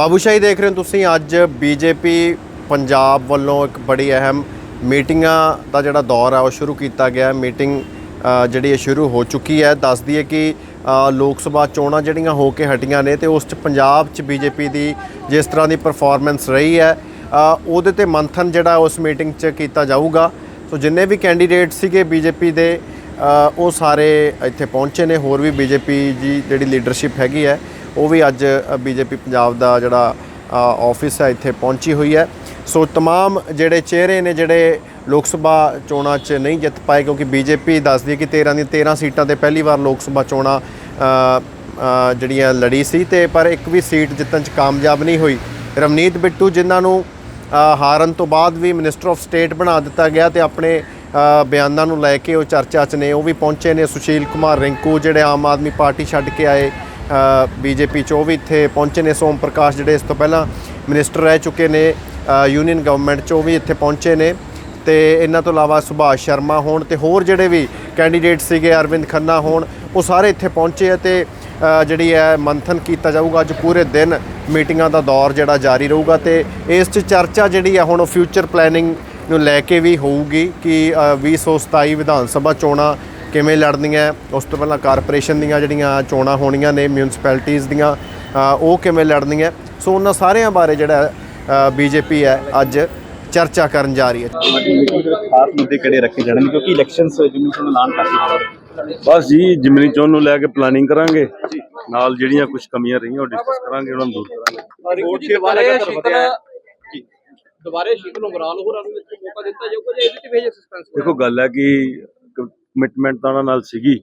ਬਾਬੂਸ਼ਾਹੀ ਦੇਖ ਰਹੇ ਹੋ ਤੁਸੀਂ, ਅੱਜ ਬੀਜੇਪੀ ਪੰਜਾਬ ਵੱਲੋਂ ਇੱਕ ਬੜੀ ਅਹਿਮ ਮੀਟਿੰਗਾਂ ਦਾ ਜਿਹੜਾ ਦੌਰ ਹੈ ਉਹ ਸ਼ੁਰੂ ਕੀਤਾ ਗਿਆ ਮੀਟਿੰਗ ਜਿਹੜੀ ਹੈ ਸ਼ੁਰੂ ਹੋ ਚੁੱਕੀ ਹੈ। ਦੱਸਦੀ ਹੈ ਕਿ ਲੋਕ ਸਭਾ ਚੋਣਾਂ ਜਿਹੜੀਆਂ ਹੋ ਕੇ ਹਟੀਆਂ ਨੇ ਤੇ ਉਸ 'ਚ ਪੰਜਾਬ 'ਚ ਬੀਜੇਪੀ ਦੀ ਜਿਸ ਤਰ੍ਹਾਂ ਦੀ ਪਰਫਾਰਮੈਂਸ ਰਹੀ ਹੈ ਉਹਦੇ ਤੇ ਮੰਥਨ ਜਿਹੜਾ ਉਸ ਮੀਟਿੰਗ 'ਚ ਕੀਤਾ ਜਾਊਗਾ। ਸੋ ਜਿੰਨੇ ਵੀ ਕੈਂਡੀਡੇਟ ਸੀਗੇ ਬੀਜੇਪੀ ਦੇ ਉਹ ਸਾਰੇ ਇੱਥੇ ਪਹੁੰਚੇ ਨੇ। ਹੋਰ ਵੀ ਬੀਜੇਪੀ ਜੀ ਜਿਹੜੀ ਲੀਡਰਸ਼ਿਪ ਹੈਗੀ ਹੈ ਉਹ ਵੀ ਅੱਜ ਬੀਜੇਪੀ ਪੰਜਾਬ ਦਾ ਜਿਹੜਾ ਆਫਿਸ ਹੈ ਇੱਥੇ ਪਹੁੰਚੀ ਹੋਈ ਹੈ ਸੋ तमाम ਜਿਹੜੇ ਚਿਹਰੇ ਨੇ ਜਿਹੜੇ ਲੋਕ ਸਭਾ ਚੋਣਾਂ 'ਚ ਨਹੀਂ ਜਿੱਤ ਪਾਏ ਕਿਉਂਕਿ ਬੀਜੇਪੀ ਦੱਸਦੀ ਹੈ ਕਿ 13 ਦੀਆਂ 13 ਸੀਟਾਂ ਤੇ ਪਹਿਲੀ ਵਾਰ ਲੋਕ ਸਭਾ ਚੋਣਾਂ ਅ, ਅ, ਜਿਹੜੀਆਂ ਲੜੀ ਸੀ ਤੇ ਪਰ ਇੱਕ ਵੀ ਸੀਟ ਜਿੱਤਣ 'ਚ ਕਾਮਯਾਬ ਨਹੀਂ ਹੋਈ ਰਵਨੀਤ ਬਿੱਟੂ ਜਿਨ੍ਹਾਂ ਨੂੰ ਅ, ਹਾਰਨ ਤੋਂ ਬਾਅਦ ਵੀ ਮਿਨਿਸਟਰ ਆਫ ਸਟੇਟ ਬਣਾ ਦਿੱਤਾ ਗਿਆ ਤੇ ਆਪਣੇ ਅ, ਬਿਆਨਾਂ ਨੂੰ ਲੈ ਕੇ ਉਹ ਚਰਚਾ 'ਚ ਨੇ ਉਹ ਵੀ ਪਹੁੰਚੇ ਨੇ ਸੁਸ਼ੀਲ ਕੁਮਾਰ ਰਿੰਕੂ ਜਿਹੜੇ ਆਮ ਆਦਮੀ ਪਾਰਟੀ ਛੱਡ ਕੇ ਆਏ ਬੀਜੇਪੀ 'ਚ ਉਹ ਵੀ ਇੱਥੇ ਪਹੁੰਚੇ ਨੇ। ਸੋਮ ਪ੍ਰਕਾਸ਼ ਜਿਹੜੇ ਇਸ ਤੋਂ ਪਹਿਲਾਂ ਮਿਨਿਸਟਰ ਰਹਿ ਚੁੱਕੇ ਨੇ ਯੂਨੀਅਨ ਗਵਰਨਮੈਂਟ 'ਚ ਉਹ ਵੀ ਇੱਥੇ ਪਹੁੰਚੇ ਨੇ। ਤੇ ਇਹਨਾਂ ਤੋਂ ਇਲਾਵਾ ਸੁਭਾਸ਼ ਸ਼ਰਮਾ ਹੋਣ ਤੇ ਹੋਰ ਜਿਹੜੇ ਵੀ ਕੈਂਡੀਡੇਟ ਸੀਗੇ ਅਰਵਿੰਦ ਖੰਨਾ ਹੋਣ ਉਹ ਸਾਰੇ ਇੱਥੇ ਪਹੁੰਚੇ ਆ ਤੇ ਜਿਹੜੀ ਹੈ ਮੰਥਨ ਕੀਤਾ ਜਾਊਗਾ। ਅੱਜ ਪੂਰੇ ਦਿਨ ਮੀਟਿੰਗਾਂ ਦਾ ਦੌਰ ਜਿਹੜਾ ਜਾਰੀ ਰਹੂਗਾ ਤੇ ਇਸ 'ਚ ਚਰਚਾ ਜਿਹੜੀ ਆ ਹੁਣ ਫਿਊਚਰ ਪਲੈਨਿੰਗ ਨੂੰ ਲੈ ਕੇ ਵੀ ਹੋਊਗੀ ਕਿ ਅ, 2027 ਵਿਧਾਨ ਸਭਾ ਚੋਣਾਂ ਕਿਵੇਂ ਲੜਨੀਆਂ ਉਸ ਤੋਂ ਪਹਿਲਾਂ ਕਾਰਪੋਰੇਸ਼ਨ ਦੀਆਂ ਜਿਹੜੀਆਂ ਚੋਣਾਂ ਹੋਣੀਆਂ ਨੇ ਮਿਊਨਿਸਪੈਲਿਟੀਆਂ ਦੀਆਂ ਉਹ ਕਿਵੇਂ ਲੜਨੀਆਂ। ਸੋ ਉਹਨਾਂ ਸਾਰਿਆਂ ਬਾਰੇ ਜਿਹੜਾ ਬੀਜੇਪੀ ਹੈ ਅੱਜ ਚਰਚਾ ਕਰਨ ਜਾ ਰਹੀ ਹੈ। ਵਿੱਚ ਖਾਸ ਮੁੱਦੇ ਕਿਹੜੇ ਰੱਖੇ ਜਾਣਗੇ? ਕਿਉਂਕਿ ਇਲੈਕਸ਼ਨਸ ਜਿਵੇਂ ਤੁਹਾਨੂੰ ਐਲਾਨ ਕਰ ਦਿੱਤਾ। ਬਸ ਜੀ ਜਿਮਨੀ ਚੋਣ ਨੂੰ ਲੈ ਕੇ ਪਲਾਨਿੰਗ ਕਰਾਂਗੇ ਨਾਲ ਜਿਹੜੀਆਂ ਕੁਝ ਕਮੀਆਂ ਰਹੀਆਂ ਉਹ ਡਿਸਕਸ ਕਰਾਂਗੇ ਉਹਨਾਂ ਨੂੰ ਦੂਰ ਕਰਾਂਗੇ। ਰਿਪੋਰਟ ਦੇ ਬਾਰੇ ਅਗਰ ਵਧਿਆ ਦੁਬਾਰੇ ਸ਼ੀਤਲ ਉਗਰਾਲ ਹੋਰਾਂ ਨੂੰ ਵਿੱਚ ਮੌਕਾ ਦਿੱਤਾ ਜਾਊਗਾ ਜਾਂ ਇਹਦੇ ਚ ਵੀ ਸਸਪੈਂਸ ਦੇਖੋ ਗੱਲ ਹੈ ਕਿ ਕਮਿਟਮੈਂਟ ਤਾਂ ਉਹਨਾਂ ਨਾਲ ਸੀਗੀ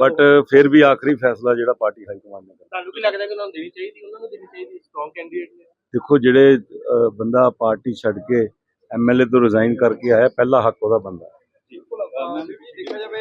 ਬਟ ਫਿਰ ਵੀ ਆਖਰੀ ਫੈਸਲਾ ਜਿਹੜਾ ਪਾਰਟੀ ਹਾਈ ਕਮਾਂਡ ਨੇ ਕਰਨਾ। ਤੁਹਾਨੂੰ ਕੀ ਲੱਗਦਾ ਕਿ ਉਹਨਾਂ ਨੂੰ ਦੇਣੀ ਚਾਹੀਦੀ? ਉਹਨਾਂ ਨੂੰ ਦੇਣੀ ਚਾਹੀਦੀ ਸਟਰੋਂਗ ਕੈਂਡੀਡੇਟ ਨੇ। ਦੇਖੋ ਜਿਹੜੇ ਬੰਦਾ ਪਾਰਟੀ ਛੱਡ ਕੇ ਐਮਐਲਏ ਤੋਂ ਰਿਜ਼ਾਈਨ ਕਰਕੇ ਆਇਆ ਪਹਿਲਾ ਹੱਕ ਉਹਦਾ ਬੰਦਾ ਦੇਖਿਆ ਜਾਵੇ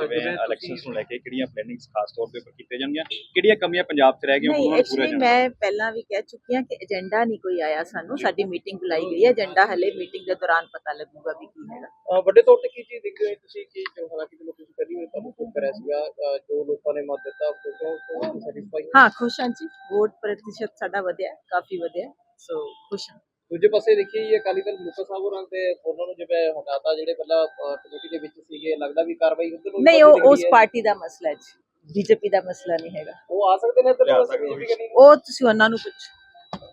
ਜਿਵੇਂ ਇਲੈਕਸ਼ਨਸ ਨੂੰ ਲੈ ਕੇ ਕਿਹੜੀਆਂ ਪਲੈਨਿੰਗਸ ਖਾਸ ਤੌਰ ਤੇ ਉੱਪਰ ਕੀਤੀਆਂ ਜਾਣਗੀਆਂ ਕਿਹੜੀਆਂ ਕਮੀਆਂ ਪੰਜਾਬ 'ਚ ਰਹਿ ਗਈਆਂ ਨਹੀਂ ਉਹਨਾਂ ਨੂੰ ਪੂਰਾ ਐਕਚੁਅਲੀ ਮੈਂ ਪਹਿਲਾਂ ਵੀ ਕਹਿ ਚੁੱਕੀ ਹਾਂ ਕਿ ਏਜੰਡਾ ਨਹੀਂ ਕੋਈ ਆਇਆ ਸਾਨੂੰ ਸਾਡੀ ਮੀਟਿੰਗ ਬੁਲਾਈ ਗਈ ਹੈ ਏਜੰਡਾ ਹਲੇ ਮੀਟਿੰਗ ਦੇ ਦੌਰਾਨ ਪਤਾ ਲੱਗੂਗਾ ਵੀ ਕੀ ਹੈਗਾ ਅਹ ਵੱਡੇ ਤੌਰ ਤੇ ਕੀ ਚੀਜ਼ ਦੇਖਦੇ ਹੋ ਤੁਸੀਂ ਕਿ ਜੋ ਹਾਲਾਂਕਿ ਜਦੋਂ ਤੁਸੀਂ ਪਹਿਲੀ ਵਾਰ ਤੁਹਾਨੂੰ ਫੋਨ ਕਰਿਆ ਸੀਗਾ ਅਹ ਜੋ ਲੋਕਾਂ ਨੇ ਮਤ ਦਿੱਤਾ ਉਹ ਤੋਂ ਸੈਟੀਸਫਾਈ ਹਾਂ ਖੁਸ਼ ਹਾਂ ਜੀ ਵੋਟ ਪ੍ਰਤੀਸ਼ਤ ਸਾਡਾ ਵਧਿਆ ਹੈ, ਕਾਫੀ ਵਧਿਆ ਸੋ ਖੁਸ਼ ਹਾਂ। ਦੂਜੇ ਪਾਸੇ ਦੇਖੀਏ ਇਹ ਅਕਾਲੀ ਦਲ ਸਾਹਿਬ ਹੋਰਾਂ ਤੇ ਉਹਨਾਂ ਨੂੰ ਜਿਵੇਂ ਹਟਾਤਾ ਜਿਹੜੇ ਪਹਿਲਾਂ ਕਮੇਟੀ ਦੇ ਵਿੱਚ ਸੀਗੇ ਲੱਗਦਾ ਵੀ ਕਾਰਵਾਈ ਉਧਰ ਨੂੰ ਨਹੀਂ ਉਹ ਉਸ। ਪਾਰਟੀ ਦਾ ਮਸਲਾ ਹੈ ਜੀ। ਬੀਜੇਪੀ ਦਾ ਮਸਲਾ ਨਹੀਂ ਹੈਗਾ। ਉਹ ਆ ਸਕਦੇ ਨੇ ਕਰਨੀ ਉਹ ਤੁਸੀਂ ਉਹਨਾਂ ਨੂੰ ਪੁੱਛੋ।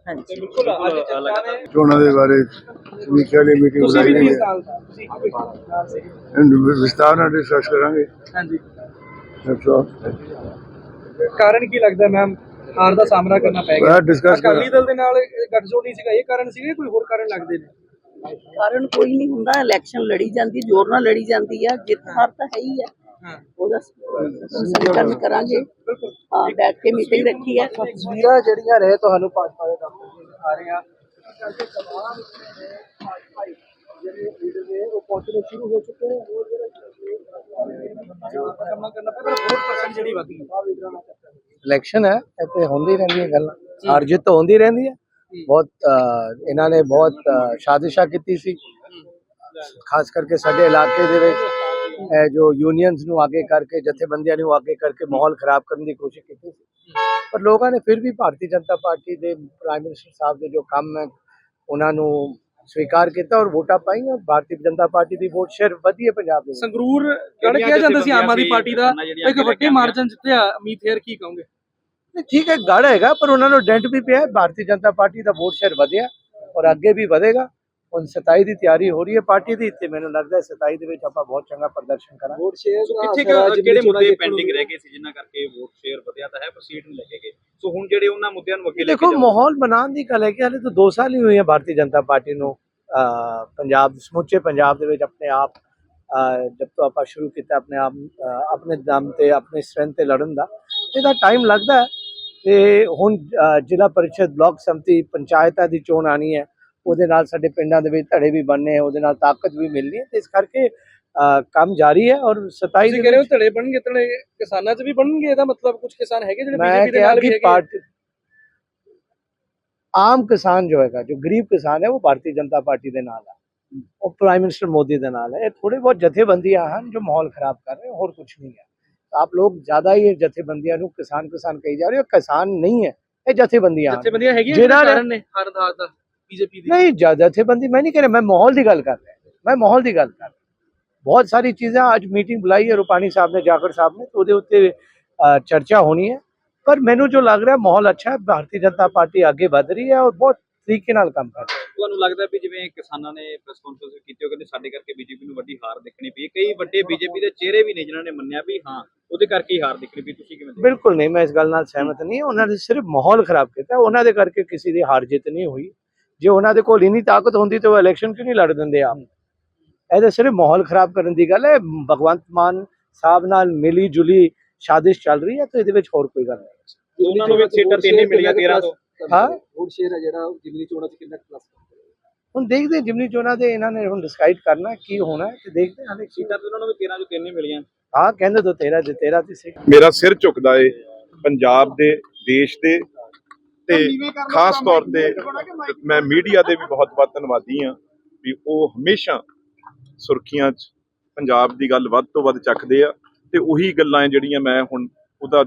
ਹਾਂਜੀ। ਬਿਲਕੁਲ ਅੱਜ ਚਰਚਾ ਨੇ ਚੋਣਾਂ ਦੇ ਬਾਰੇ ਸਮੀਖਿਆ ਲਈ ਮੀਟਿੰਗ ਬੁਲਾਈ ਗਈ ਹੈ। ਇਹਨੂੰ ਵਿਸਤਾਰ ਨਾਲ ਡਿਸਕਸ ਕਰਾਂਗੇ। ਹਾਂਜੀ। That's all. ਕਾਰਨ ਕੀ ਲੱਗਦਾ ਮੈਮ? ਹਾਰ ਦਾ ਸਾਹਮਣਾ ਕਰਨਾ ਪੈ ਬੜਾ ਡਿਸਕਸ ਅਕਾਲੀ ਦਲ ਦੇ ਨਾਲ ਗੱਠਜੋੜ ਨਹੀਂ ਸੀਗਾ ਇਹ ਕਾਰਨ ਸੀਗੇ ਕੋਈ ਹੋਰ ਕਾਰਨ ਲੱਗਦੇ ਨੇ ਕਾਰਨ ਕੋਈ ਨਹੀਂ ਹੁੰਦਾ ਇਲੈਕਸ਼ਨ ਲੜੀ ਜਾਂਦੀ ਜ਼ੋਰ ਨਾਲ ਲੜੀ ਜਾਂਦੀ ਆ ਜਿੱਤ ਹਾਰ ਤਾਂ ਹੈ ਹੀ ਆ ਹਾਂ ਉਹਦਾ ਸੰਕਲਨ ਕਰਾਂਗੇ ਹਾਂ ਬੈਠ ਕੇ ਮੀਟਿੰਗ ਰੱਖੀ ਹੈ ਤਸਵੀਰਾਂ ਜਿਹੜੀਆਂ ਰਹੇ ਤੁਹਾਨੂੰ ਭਾਜਪਾ ਦੇ ਦਫ਼ਤਰ ਦੇ ਦਿਖਾ ਰਹੇ ਆ ਕਰਕੇ ਤਮਾਮ ਜਿਹੜੇ ਲੀਡਰ ਨੇ ਉਹ ਪਹੁੰਚਣੇ ਸ਼ੁਰੂ ਹੋ ਚੁੱਕੇ ਨੇ ਹੋਰ ਜਿਹੜਾ ਕੰਮ ਕਰਨਾ ਵੋਟ ਪਰਸੈਂਟ ਜਿਹੜੀ ਵਧੀ ਇਲੈਕਸ਼ਨ ਹੈ ਇੱਥੇ ਹੁੰਦੀ ਰਹਿੰਦੀਆਂ ਗੱਲਾਂ। ਹਾਰ ਜਿੱਤ ਹੁੰਦੀ ਰਹਿੰਦੀ ਹੈ। ਬਹੁਤ ਇਹਨਾਂ ਨੇ ਬਹੁਤ ਸਾਜ਼ਿਸ਼ਾਂ ਕੀਤੀ ਸੀ। ਖਾਸ ਕਰਕੇ ਸਾਡੇ ਇਲਾਕੇ ਦੇ ਵਿੱਚ ਇਹ ਜੋ ਯੂਨੀਅਨਸ ਨੂੰ ਅੱਗੇ ਕਰਕੇ ਜਥੇਬੰਦੀਆਂ ਨੂੰ ਅੱਗੇ ਕਰਕੇ ਮਾਹੌਲ ਖਰਾਬ ਕਰਨ ਦੀ ਕੋਸ਼ਿਸ਼ ਕੀਤੀ ਸੀ। ਪਰ ਲੋਕਾਂ ਨੇ ਫਿਰ ਵੀ ਭਾਰਤੀ ਜਨਤਾ ਪਾਰਟੀ ਦੇ ਪ੍ਰਾਈਮ ਮਿਨਿਸਟਰ ਸਾਹਿਬ ਦੇ ਜੋ ਕੰਮ ਹੈ ਉਹਨਾਂ ਨੂੰ ਸਵੀਕਾਰ ਕੀਤਾ ਔਰ ਵੋਟਾਂ ਪਾਈਆਂ। ਭਾਰਤੀ ਜਨਤਾ ਪਾਰਟੀ ਦੀ ਵੋਟ ਸ਼ੇਅਰ ਵਧੀ ਹੈ ਪੰਜਾਬ ਦੇ ਸੰਗਰੂਰ ਕਿਹਾ ਜਾਂਦਾ ਸੀ ਆਮ ਆਦਮੀ ਪਾਰਟੀ ਦਾ? ਇੱਕ ਵੱਡੇ ਮਾਰਜਨ ਜਿੱਤਿਆ ਅਮੀਤ ਹੇਰ ਕੀ ਕਹੋਗੇ? ਠੀਕ ਹੈ ਗੜ ਹੈਗਾ ਪਰ ਉਹਨਾਂ ਨੂੰ ਡੈਂਟ ਵੀ ਪਿਆ। ਭਾਰਤੀ ਜਨਤਾ ਪਾਰਟੀ ਦਾ ਵੋਟ ਸ਼ੇਅਰ ਵਧਿਆ ਔਰ ਅੱਗੇ ਵੀ ਵਧੇਗਾ। ਹੁਣ 27 ਦੀ ਤਿਆਰੀ ਹੋ ਰਹੀ ਹੈ ਪਾਰਟੀ ਦੀ ਤੇ ਮੈਨੂੰ ਲੱਗਦਾ ਹੈ 27 ਦੇ ਵਿੱਚ ਆਪਾਂ ਬਹੁਤ ਚੰਗਾ ਪ੍ਰਦਰਸ਼ਨ ਕਰਾਂਗੇ। ਵੋਟ ਸ਼ੇਅਰ ਕਿੱਥੇ ਕਿਹੜੇ ਮੁੱਦੇ ਪੈਂਡਿੰਗ ਰਹਿ ਗਏ ਸੀ ਜਿਨ੍ਹਾਂ ਕਰਕੇ ਵੋਟ ਸ਼ੇਅਰ ਵਧਿਆ ਤਾਂ ਹੈ ਪਰ ਸੀਟ ਨਹੀਂ ਲੈ ਕੇ ਗਏ? ਸੋ ਹੁਣ ਜਿਹੜੇ ਉਹਨਾਂ ਮੁੱਦਿਆਂ ਨੂੰ ਅੱਗੇ ਲੈ ਕੇ ਦੇਖੋ ਮਾਹੌਲ ਬਣਾਉਣ ਦੀ ਗੱਲ ਹੈ ਕਿ ਹਲੇ ਤਾਂ 2 ਸਾਲ ਹੀ ਹੋਏ ਆ ਭਾਰਤੀ ਜਨਤਾ ਪਾਰਟੀ ਨੂੰ ਅਹ, ਪੰਜਾਬ ਸਮੁੱਚੇ ਪੰਜਾਬ ਦੇ ਵਿੱਚ ਆਪਣੇ ਆਪ ਜਦ ਤੋਂ ਆਪਾਂ ਸ਼ੁਰੂ ਕੀਤਾ ਆਪਣੇ ਆਪ ਆਪਣੇ ਦਮ ਤੇ ਆਪਣੇ ਸਟਰੈਂਥ ਤੇ ਲੜਨ ਦਾ। ਇਹਦਾ ਟਾਈਮ ਲੱਗਦਾ ਹੈ। ਤੇ ਹੁਣ ਜ਼ਿਲ੍ਹਾ ਪਰਿਸ਼ਦ ਬਲਾਕ ਸੰਮਤੀ ਪੰਚਾਇਤਾਂ ਦੀ ਚੋਣ ਆਣੀ ਹੈ। ਉਹਦੇ ਨਾਲ ਸਾਡੇ ਪਿੰਡਾਂ ਦੇ ਵਿੱਚ ਧੜੇ ਵੀ ਬਣਨੇ ਉਹਦੇ ਨਾਲ ਤਾਕਤ ਵੀ ਮਿਲਣੀ ਹੈ ਤੇ ਇਸ ਕਰਕੇ ਕੰਮ ਜਾਰੀ ਹੈ ਔਰ 27 ਦੇ ਰਹੇ ਹੋ ਧੜੇ ਬਣਨਗੇ ਧੜੇ ਕਿਸਾਨਾਂ 'ਚ ਵੀ ਬਣਨਗੇ? ਇਹਦਾ ਮਤਲਬ ਕੁਝ ਕਿਸਾਨ ਹੈਗੇ ਜਿਹੜੇ ਬੀਜੇਪੀ ਦੇ ਨਾਲ ਵੀ ਹੈਗੇ? ਆਮ ਕਿਸਾਨ ਜੋ ਹੈਗਾ ਜੋ ਗਰੀਬ ਕਿਸਾਨ ਹੈ ਉਹ ਭਾਰਤੀ ਜਨਤਾ ਪਾਰਟੀ ਦੇ ਨਾਲ ਹੈ। ਉਹ ਪ੍ਰਾਈਮ ਮਿਨਿਸਟਰ ਮੋਦੀ ਦੇ ਨਾਲ ਹੈ। ਇਹ ਥੋੜੇ ਬਹੁਤ ਜਥੇਬੰਦੀਆਂ ਹਨ ਜੋ ਮਾਹੌਲ ਖਰਾਬ ਕਰ ਰਹੇ ਹੋਰ ਕੁਝ ਨਹੀਂ ਹੈ। ਆਪ ਲੋग ਜ਼ਿਆਦਾ ਹੀ ਜਥੇਬੰਦੀਆਂ ਨੂੰ ਕਿਸਾਨ ਕਿਸਾਨ ਕਹੀ ਜਾ ਰਹੇ ਹੋ ਕਿਸਾਨ ਨਹੀਂ ਹੈ ਇਹ ਜਥੇਬੰਦੀਆਂ। ਜਥੇਬੰਦੀਆਂ ਹੈਗੀਆਂ ਜਿਹੜੇ ਕਾਰਨ ਨੇ ਹਰ ਦਾ ਬੀਜੇਪੀ ਦੀ ਨਹੀਂ ਜਥੇਬੰਦੀ ਮੈਂ ਨਹੀਂ ਕਹਿ ਰਿਹਾ ਮੈਂ ਮਾਹੌਲ ਦੀ ਗੱਲ ਕਰ ਰਿਹਾ ਮੈਂ ਮਾਹੌਲ ਦੀ ਗੱਲ ਕਰ ਰਿਹਾ ਬਹੁਤ ਸਾਰੀ ਚੀਜ਼ਾਂ ਅੱਜ ਮੀਟਿੰਗ ਬੁਲਾਈ ਹੈ ਰੂਪਾਣੀ ਸਾਹਿਬ ਨੇ ਜਾਖੜ ਸਾਹਿਬ ਨੇ ਉਹਦੇ ਉੱਤੇ ਚਰਚਾ ਹੋਣੀ ਹੈ ਪਰ ਮੈਨੂੰ ਜੋ ਲੱਗ ਰਿਹਾ ਮਾਹੌਲ ਅੱਛਾ ਹੈ ਭਾਰਤੀ ਜਨਤਾ ਪਾਰਟੀ ਅੱਗੇ ਵਧ ਰਹੀ ਹੈ ਔਰ ਬਹੁਤ ਤਰੀਕੇ ਨਾਲ ਕੰਮ ਕਰ ਰਹੀ ਹੈ ਤੁਹਾਨੂੰ ਲੱਗਦਾ ਵੀ ਜਿਵੇਂ ਕਿਸਾਨਾਂ ਨੇ ਪ੍ਰੈਸ ਕਾਨਫਰੰਸ ਕੀਤੀ ਉਹ ਕਹਿੰਦੇ ਸਾਡੇ ਕਰਕੇ ਬੀਜੇਪੀ ਨੂੰ ਵੱਡੀ ਹਾਰ ਦੇਖਣੀ ਪਈ। ਕਈ ਵੱਡੇ ਬੀਜੇਪੀ ਦੇ ਚਿਹਰੇ ਵੀ ਨੇ ਜਿਨ੍ਹਾਂ ਨੇ ਮੰਨਿਆ ਵੀ ਹਾਂ ਉਹਦੇ ਕਰਕੇ ਹੀ ਹਾਰ ਦੇਖਣੀ ਪਈ। ਤੁਸੀਂ ਕਿਵੇਂ? ਬਿਲਕੁਲ ਨਹੀਂ ਮੈਂ ਇਸ ਗੱਲ ਨਾਲ ਸਹਿਮਤ ਨਹੀਂ। ਉਹਨਾਂ ਨੇ ਸਿਰਫ ਮਾਹੌਲ ਖਰਾਬ ਕੀਤਾ। ਉਹਨਾਂ ਦੇ ਕਰਕੇ ਕਿਸੇ ਦੀ ਹਾਰ ਜਿੱਤ ਨਹੀਂ ਹੋਈ। ਜੇ ਉਹਨਾਂ ਦੇ ਕੋਲ ਇੰਨੀ ਤਾਕਤ ਹੁੰਦੀ ਤਾਂ ਉਹ ਇਲੈਕਸ਼ਨ ਕਿਉਂ ਨਹੀਂ ਲੜ ਦਿੰਦੇ ਆਪ? ਇਹ ਤਾਂ ਸਿਰਫ ਮਾਹੌਲ ਖਰਾਬ ਕਰਨ ਦੀ ਗੱਲ ਹੈ। ਭਗਵੰਤ ਮਾਨ ਸਾਹਿਬ ਨਾਲ ਮਿਲੀ ਜੁਲੀ ਸਾਜ਼ਿਸ਼ ਚੱਲ ਰਹੀ ਹੈ ਤਾਂ ਇਹਦੇ ਵਿੱਚ ਹੋਰ ਕੋਈ ਗੱਲ ਨਹੀਂ। ਉਹਨਾਂ ਨੂੰ ਵੀ ਸੀਟਾਂ ਤਿੰਨ ਹੀ ਮਿਲੀਆਂ 13 ਤੋਂ। ਹਾਂ? ਵੋਟ ਸ਼ੇਅਰ ਹੈ ਜਿਹੜਾ ਜਿਮਨੀ ਚੋਣਾਂ 'ਚ ਕਿੰਨਾ ਪਲੱਸ ਹੁਣ ਦੇਖਦੇ ਜਿਮਨੀ ਚੋਣਾਂ ਦੇ ਇਹਨਾਂ ਨੇ ਹੁਣ ਡਿਸਾਈਡ ਕਰਨਾ ਕੀ ਹੋਣਾ ਹੈ ਤੇ ਦੇਖਦੇ ਹਾਂ ਸੀਟਾਂ ਤਾਂ ਉਹਨਾਂ ਨੂੰ ਵੀ 13 ਚੋਂ ਤਿੰਨ ਹੀ ਮਿਲੀਆਂ। ਹਾਂ ਕਹਿੰਦੇ ਤਾਂ 13 ਦੇ 13 ਤੇ ਸੀ। ਮੇਰਾ ਸਿਰ ਝੁਕਦਾ ਏ ਪੰਜਾਬ ਦੇ ਦੇਸ਼ ਦੇ ਤੇ ਖਾਸ ਤੌਰ ਤੇ ਮੈਂ ਮੀਡੀਆ ਦੇ ਵੀ ਬਹੁਤ ਬਹੁਤ ਧੰਨਵਾਦੀ ਹਾਂ ਵੀ ਉਹ ਹਮੇਸ਼ਾ ਸੁਰਖੀਆਂ 'ਚ ਪੰਜਾਬ ਦੀ ਗੱਲ ਵੱਧ ਤੋਂ ਵੱਧ ਚੱਕਦੇ ਆ ਤੇ ਉਹੀ ਗੱਲਾਂ ਜਿਹੜੀਆਂ ਮੈਂ ਹੁਣ ਉਹਦਾ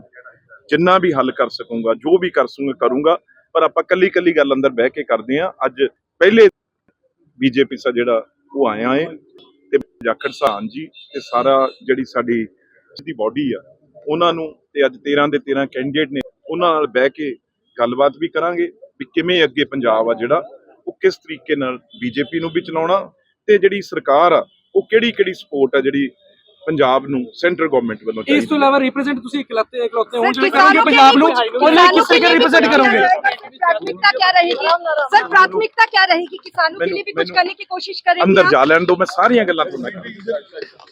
ਜਿੰਨਾ ਵੀ ਹੱਲ ਕਰ ਸਕੂੰਗਾ ਜੋ ਵੀ ਕਰ ਸਕੂੰਗਾ ਕਰੂੰਗਾ ਪਰ ਆਪਾਂ ਕੱਲੀ ਕੱਲੀ ਗੱਲ ਅੰਦਰ ਬਹਿ ਕੇ ਕਰਦੇ ਆ ਅੱਜ ਪਹਿਲੇ ਬੀਜੇਪੀ ਸਾ ਜਿਹੜਾ ਉਹ ਆਇਆ ਏ ਤੇ ਜਾਖੜ ਸਾਨ ਜੀ ਤੇ ਸਾਰਾ ਜਿਹੜੀ ਸਾਡੀ ਦੀ ਬਾਡੀ ਆ ਉਹਨਾਂ ਨੂੰ ਤੇ ਅੱਜ 13 ਦੇ 13 ਕੈਂਡੀਡੇਟ ਨੇ ਉਹਨਾਂ ਨਾਲ ਬਹਿ ਕੇ ਗੱਲਬਾਤ ਵੀ ਕਰਾਂਗੇ ਵੀ ਕਿਵੇਂ ਅੱਗੇ ਪੰਜਾਬ ਆ ਜਿਹੜਾ ਉਹ ਕਿਸ ਤਰੀਕੇ ਨਾਲ ਬੀਜੇਪੀ ਨੂੰ ਵੀ ਚਲਾਉਣਾ ਤੇ ਜਿਹੜੀ ਸਰਕਾਰ ਆ ਉਹ ਕਿਹੜੀ ਕਿਹੜੀ ਸਪੋਰਟ ਆ ਜਿਹੜੀ ਪੰਜਾਬ ਨੂੰ ਸੈਂਟਰ ਗਵਰਨਮੈਂਟ ਵੱਲੋਂ ਇਸ ਤੋਂ ਇਲਾਵਾ ਰਿਪਰੈਜ਼ੈਂਟ ਤੁਸੀਂ ਇਕਲੌਤੇ ਇਕਲੌਤੇ ਹੋ ਜਿਹੜੇ ਪੰਜਾਬ ਨੂੰ ਉਹਨੇ ਕਿਸ ਤਰ੍ਹਾਂ ਰਿਪਰੈਜ਼ੈਂਟ ਕਰੋਗੇ? प्राथमिकता क्या रहेगी सर प्राथमिकता क्या रहेगी किसानों के मैंने- लिए भी कुछ मैंने- करने की कोशिश करेंगे ਅੰਦਰ आप? ਜਾ ਲੈਣ ਦੋ ਮੈਂ ਸਾਰੀਆਂ ਗੱਲਾਂ ਤੁਹਾਨੂੰ ਕਰਾਂਗਾ